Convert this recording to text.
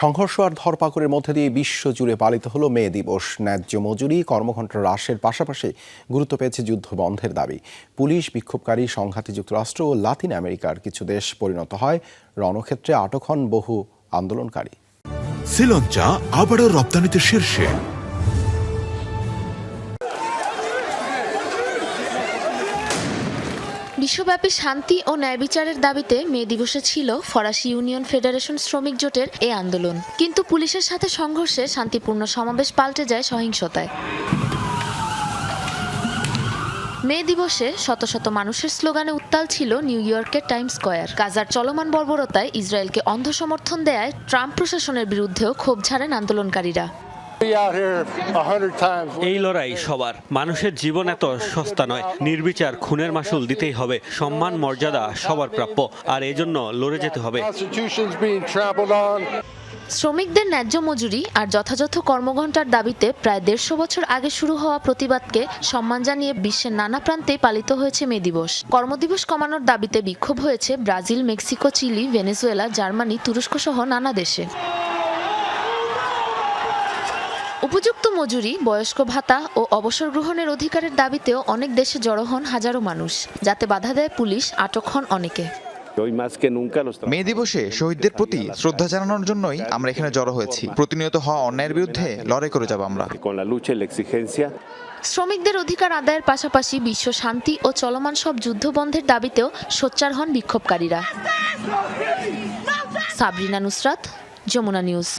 সংঘর্ষ আর ধরপাকড়ের মধ্যে দিয়ে বিশ্বজুড়ে পালিত হলো মে দিবস। ন্যায্য মজুরি, কর্মঘণ্টা হ্রাসের পাশাপাশি গুরুত্ব পেয়েছে যুদ্ধ বন্ধের দাবি। পুলিশ, বিক্ষোভকারী, সংঘাতি যুক্তরাষ্ট্র ও লাতিন আমেরিকার কিছু দেশ পরিণত হয়। রণক্ষেত্রে আটক হন বহু আন্দোলনকারী। শ্রীলঙ্কা আবারও রপ্তানিতে শীর্ষে। বিশ্বব্যাপী শান্তি ও ন্যায় বিচারের দাবিতে মে দিবসে ছিল ফরাসি ইউনিয়ন ফেডারেশন শ্রমিক জোটের এই আন্দোলন। কিন্তু পুলিশের সাথে সংঘর্ষে শান্তিপূর্ণ সমাবেশ পাল্টে যায় সহিংসতায়। মে দিবসে শত শত মানুষের স্লোগানে উত্তাল ছিল নিউ ইয়র্কের টাইম স্কয়ার। গাজার চলমান বর্বরতায় ইসরায়েলকে অন্ধ সমর্থন দেয় ট্রাম্প প্রশাসনের বিরুদ্ধেও ক্ষোভ ঝাড়েন আন্দোলনকারীরা। এই লড়াই সবার। মানুষের জীবন এত সস্তা নয়। নির্বিচার খুনের মাসুল দিতেই হবে। সম্মান মর্যাদা সবার প্রাপ্য। আর এজন্য লড়ে যেতে হবে. শ্রমিকদের ন্যায্য মজুরি আর যথাযথ কর্মঘণ্টার দাবিতে প্রায় দেড়শো বছর আগে শুরু হওয়া প্রতিবাদকে সম্মান জানিয়ে বিশ্বের নানা প্রান্তে পালিত হয়েছে মে দিবস। কর্মদিবস কমানোর দাবিতে বিক্ষোভ হয়েছে Brazil Mexico Chile Venezuela Germany তুরস্ক সহ নানা দেশে। উপযুক্ত মজুরি বয়স্ক ভাতা ও অবসর গ্রহণের অধিকারের দাবিতেও অনেক দেশে জড়ো হন হাজারো মানুষ যাতে বাধা দেয় পুলিশ আটক হন অনেকে। মে দিবসে শহীদদের প্রতি শ্রদ্ধা জানানোর জন্যই আমরা এখানে জড়ো হয়েছি। প্রতিনিয়ত হওয়া অন্যায়ের বিরুদ্ধে লড়াই করে যাব আমরা। শ্রমিকদের অধিকার আদায়ের পাশাপাশি বিশ্ব শান্তি ও চলমান সব যুদ্ধ বন্ধের দাবিতেও সোচ্চার হন বিক্ষোভকারীরা। সাবরিনা নুসরাত যমুনা নিউজ।